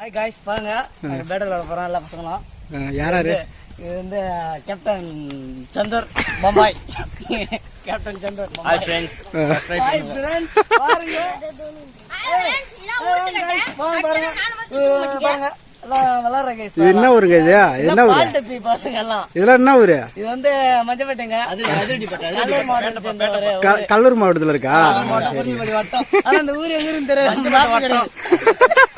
Hi guys பாருங்க batter விளாட போகிறோம் எல்லா பசங்களும். யாராரு இது வந்து captain Chander Bombay. Captain Chander hi friends hi friends பாருங்க. பாருங்க. பாருங்க. என்ன ஊருங்க இது என்ன ஊரு? இதெல்லாம் என்ன ஊரு? இது வந்து மஞ்சப்பேட்டைங்க. அது கல்லூர் மாவட்டத்துல இருக்கா? இந்த ஊர் எங்க இருந்து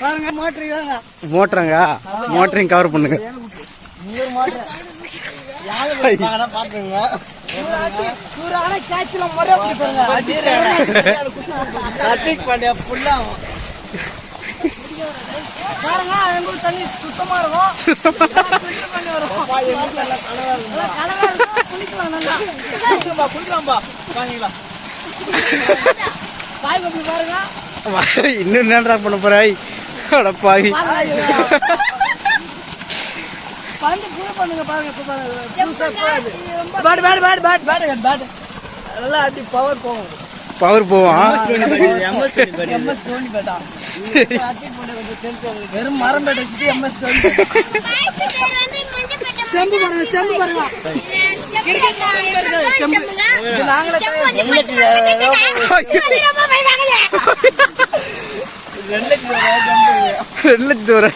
பாருங்க மாற்றிருக்காங்க மோட்டருங்க? மோட்டரையும் கவர் பண்ணுங்க. நூறு தண்ணி சுத்தமா இருக்கும். பாருங்க. இன்னும் என்னடா பண்ண போறாய்? அடப்பாவி பறந்து புது பண்ணுங்க பாருங்க இப்ப பாருங்க புதுசா போகுது. Bat bat bat bat bat bat. நல்லா அடி பவர் போகும். பவர் போவான் வெறும் மரம் பேட்டை எம்எஸ் ஸ்டெம்பு பாருங்க ஸ்டெம்பு பாருங்க நாங்களே ரெண்டு லட்சத்து வர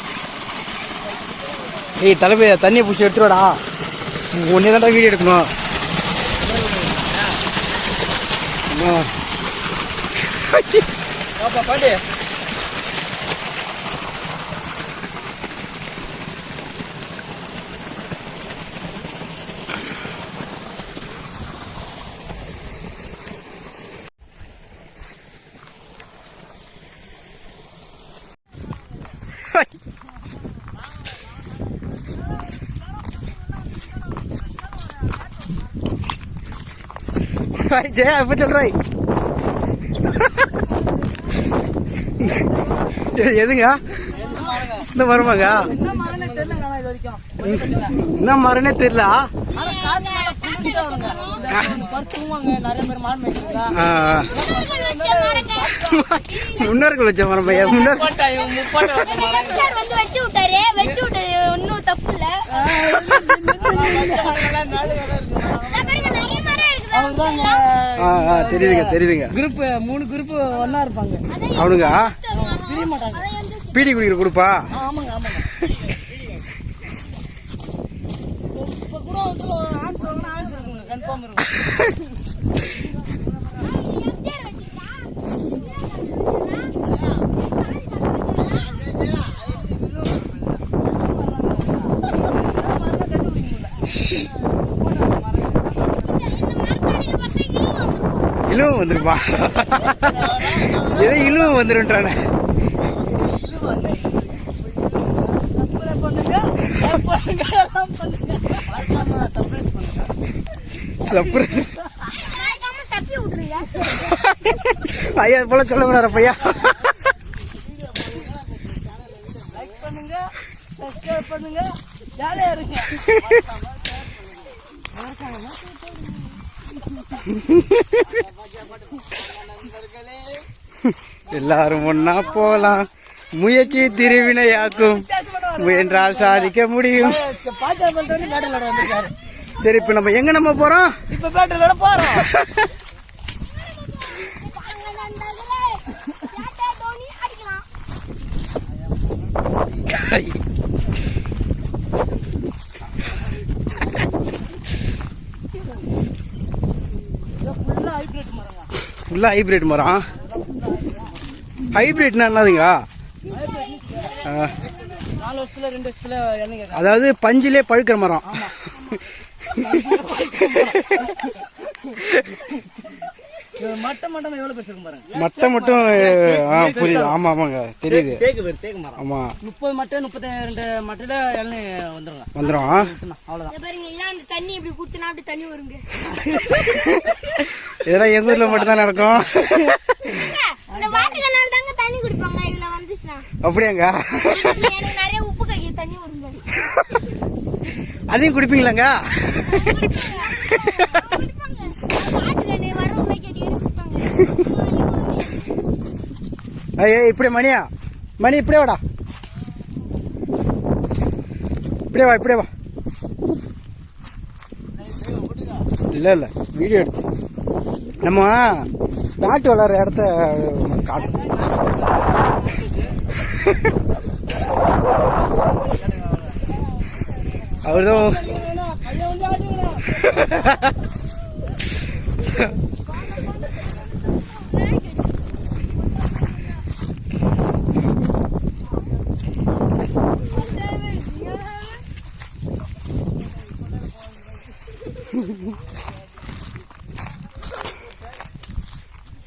ஏய் தலைமைய தண்ணியை பிடிச்சி எடுத்துருவாடா. ஒன்னே தான்டா வீடியோ எடுக்கணும். பாட்டி. ஹாய் ஜெயா எப்ப சொல்றாய் எதுங்க இந்த மருமங்க என்ன மரனே தெரியல முன்னோர்கள் வச்ச மரம் பையன் முன்னோர் வச்ச மரம் வந்து வச்சு விட்டாரு வச்சு ஒன்னும் தப்பு இல்ல தெரியுதுங்க தெரியுதுங்க. குரூப் மூணு குரூப் ஒண்ணா இருப்பாங்க. அவனுங்க? பீடி குடிக்கிற கொடுப்பா ஆ, ஆமாங்க ஆமாங்க. இப்ப கூட ஆன்சர் கன்ஃபார்ம் இருக்கும் இழுவும் ஏதோ இழுவும் வந்துருன்றானே. சர்ப்ரைஸ் ஐயா போல போல சொல்லக்கூடாது பையா பண்ணுங்க பண்ணுங்க ஜாலியா இருங்க எல்லாரும் ஒன்னா போலாம். முயற்சி திருவினையாக்கும். முயன்றால் சாதிக்க முடியும். சரி இப்ப நம்ம எங்க நம்ம போறோம்? இப்ப பேட்டில் விளாட போறோம் அடிக்கலாம் ஃபுல்லா ஹைப்ரிட் மரங்க ஃபுல்லா ஹைபிரிட் மரம். ஹைபிரிட்னா என்னதுங்க? ஆ, நாலு வருஷத்துல ரெண்டு வருஷத்துல என்னங்க அதாவது பஞ்சிலே பழுக்கிற மரம். மட்டை மட்டம் எவ்வளவு பேர் இருக்கும் பாருங்க. மட்டை மட்டும் ஆ புரியுது. ஆமா ஆமாங்க. தெரியுது. தேக்கு பேர் தேக்கு மரம். ஆமா. முப்பது மட்டை முப்பத்தி ரெண்டு மட்டையில இளநீ வந்துருங்க வந்துடும் அவ்வளவுதான். பாருங்க இதான் அந்த தண்ணி இப்படி குடிச்சனா அப்படி தண்ணி வருங்க. இதெல்லாம் எங்க ஊர்ல மட்டும் தான் நடக்கும் இந்த வாட்டுக்கு நான் தாங்க தண்ணி குடிப்பாங்க இதுல வந்துச்சுன்னா. அப்படியாங்க. எனக்கு நிறைய உப்பு கையில் தண்ணி வருங்க. அதையும் குடிப்பீங்களாங்க குடிப்பாங்க காட்டுல வரவங்களே கேட்டு குடிப்பாங்க ஏய், இப்படியே மணியா மணி இப்படியே வாடா. இப்படியே வா இப்படியே வா. இல்லை இல்லை வீடியோ எடுத்து. நம்ம பேட் விளாட்ற இடத்த காட்டு அவர்தான் கையை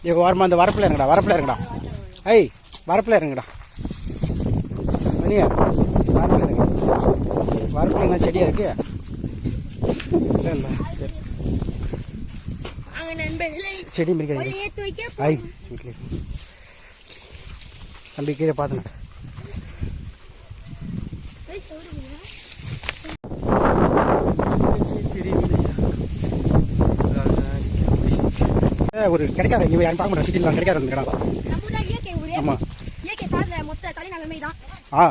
வந்து ஆட்டுங்கண்ணா வரமா அந்த வரப்பில் இருங்கடா வரப்பில் இருங்கடா. ஐய் வரப்பில் இருங்கடா. மணியா வரப்பில் இருங்க வரப்பில் என்ன செடியாக இருக்கு? இல்லை இல்லை சரி. செடி மிரிக்காது ஐய் வீட்டில் தம்பி கீழே பார்த்துங்க போய் சொல்லுங்க ஒரு கிடைக்காத இங்கே யாரும் பார்க்க மாட்டேன் சிட்டியில் கிடைக்காத கடை. நம்ம தான் இயற்கை ஊரு. ஆமா. இயற்கை சார்ந்த மொத்த தலைநகரமே தான் ஆ.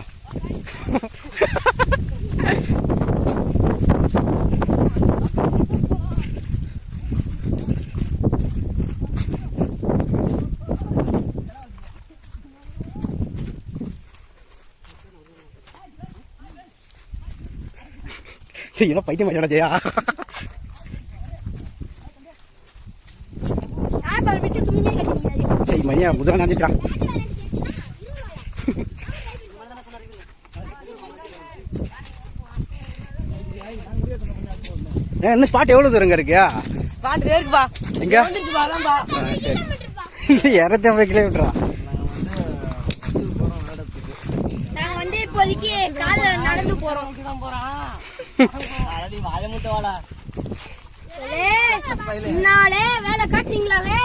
என்ன பைத்தியம் ஜெயா. மணியா முதல்ல நினைச்சிட்டான் இன்னும் ஸ்பாட் எவ்வளோ தூரங்க இருக்கு? ஸ்பாட் இருக்குப்பா எங்க? இரநூத்தி ஐம்பது கிலோமீட்டரா நாங்க வந்து இப்போதைக்கு காலைல நடந்து தான் போறான் அடி வாய முட்டை வேலை காட்டுறீங்களாலே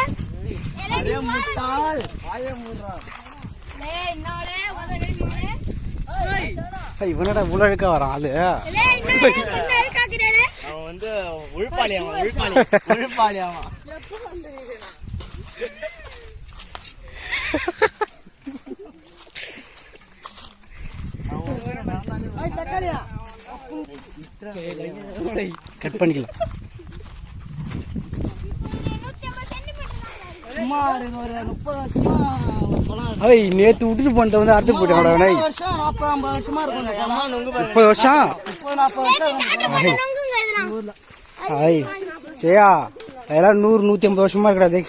அதே முட்டாள். வாய முடுறான் லே இன்னாலே உதவினாலே இவனடா உலழுக்கா வரான் ஆளு. லே இன்னாலே என்ன இருக்காக்குறே அவன் வந்து உழுப்பாளி அவன் உழுப்பாளி உழுப்பாளி அவன். கட் பண்ணிக்கலாம். சும்மா ஒரு முப்பது வருஷமா நேத்து விட்டுட்டு போனத வந்து அறுத்து போட்டேன் முப்பது வருஷம் நாற்பது ஐம்பது வருஷமா இருக்கும் இந்த பழம் முப்பது வருஷம்? முப்பது நாற்பது வருஷம் ஜெயா அதெல்லாம் நூறு நூற்றி ஐம்பது வருஷமா இருக்காது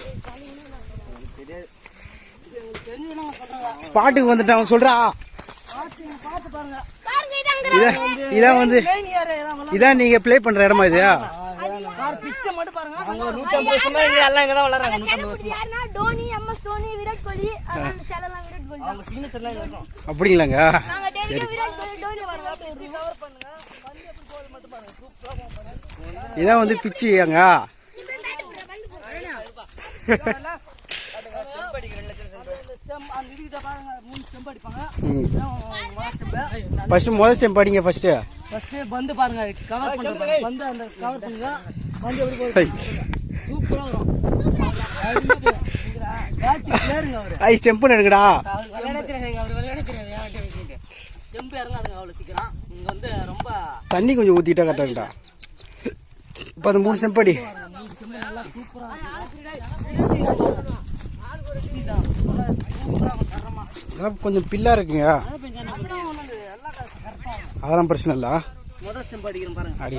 ஸ்பாட்டுக்கு வந்துட்டு அவன் சொல்றா. இதான் இதான் வந்து இதான் நீங்க ப்ளே பண்ற இடமா இது? பிச்சை மட்டும் பாருங்க. நூத்தி ஐம்பது வருஷமா இங்க எல்லாம் இங்க தான் விளையாடுறாங்க யாருன்னா டோனி எம்எஸ் டோனி விராட் கோலி அதான் செல்லலாம் விராட் கோலி தான். அவங்க சிக்னேச்சர்லாம் இங்க இருக்கும் அப்படிங்களாங்க? நாங்க டெய்லியும் விராட் கோலி டோனி விராட் கோலி இதான் வந்து பிச்சு அங்க ஸ்டெம் அந்த இதுகிட்ட பாருங்க மூணு ஸ்டெம்ப் அடிப்பாங்க ம் ஃபர்ஸ்ட் முதல் ஸ்டெம் படிங்க ஃபர்ஸ்ட் ஃபர்ஸ்ட் பந்து பாருங்க கவர் பண்ற பாருங்க. பந்து அந்த கவர் பண்ணுங்க ஐ. ஸ்டெம்ப் ரொம்ப தண்ணி கொஞ்சம் ஊத்திட்டா கரெக்டா இருக்குடா. இப்போ அந்த மூணு தரமா அதெல்லாம் கொஞ்சம் பில்லா இருக்குங்க. அதெல்லாம் பிரச்சனை இல்லை. அடி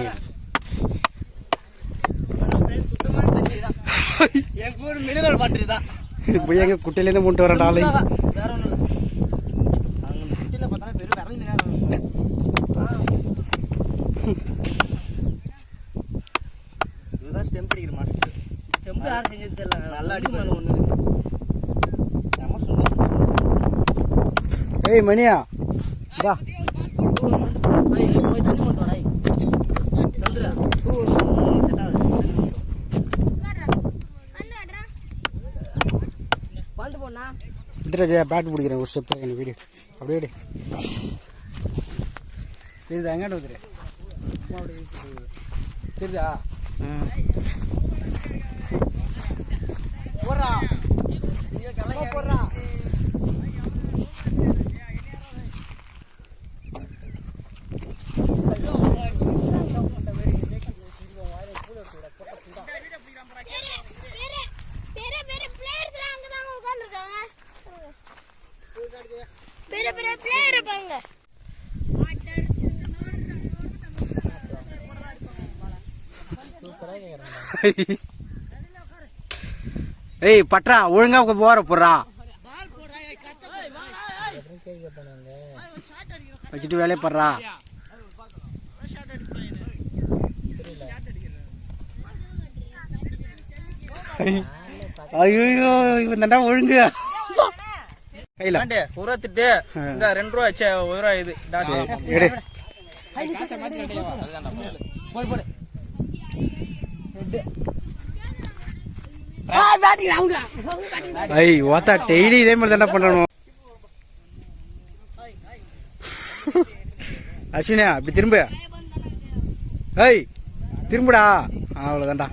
என் கூட மினரல் பாட்டு தான். இப்போ எங்க குட்டையிலேருந்து மூட்டு வர நாளை வேற அவங்க குட்டில பார்த்தா பெரும் விரல் மீனா இதுதான் ஸ்டெம்ப் அடிக்கிற மாஸ்டர் ஸ்டெம்ப் யார் செஞ்சது தெரியல. நல்லா ஒண்ணு நம்ம சொன்னோம் ஏய் மணியா. இதா போய் தண்ணி மட்டும் சந்திரா செட் ஆகுது வந்து போனா இதில் பேட் பிடிக்கிறேன் ஒரு ஸ்டெப் எனக்கு வீடியோ அப்படியே. தெரியுதா? எங்காட்ட வந்துரு. தெரியுதா? போடுறா. பிளேயர் பாருங்க ஏய் பட்ரா ஒழுங்கா போற போறா வச்சுட்டு வேலையை படுறா. ஐயோ இவன் தாண்டா ஒழுங்கு கையில. உரத்துட்டு இந்த ரெண்டு ரூபா வச்ச ஒரு ரூபா இது. எடு. ஐ ஓத்தா டெய்லி இதே மாதிரி தானே பண்ணணும். அஸ்வினியா இப்படி திரும்ப. ஏய் திரும்புடா. அவ்வளோதான்டா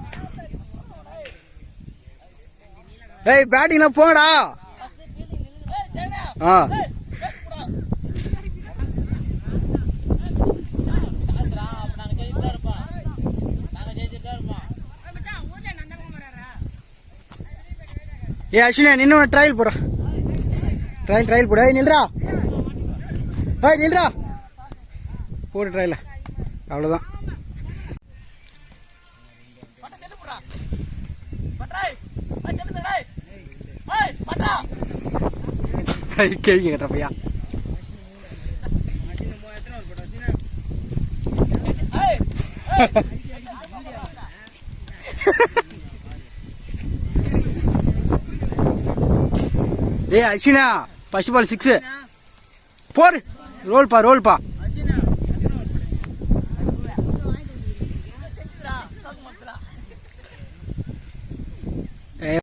ஏய் பேட்டிங்னா போடா ஆ. ஏ அஸ்வினா நின்று ட்ரையல் போடுறா. ட்ரையல் ட்ரையல் போடு. ஏய் நில்றா. ஏய் நில்றா. போடு ட்ரையல அவ்வளோதான் கேள்வி கேட்குற பையா ஏய் அஸ்வினா பசுபால் சிக்ஸு போடு ரோல்பா ரோல்பா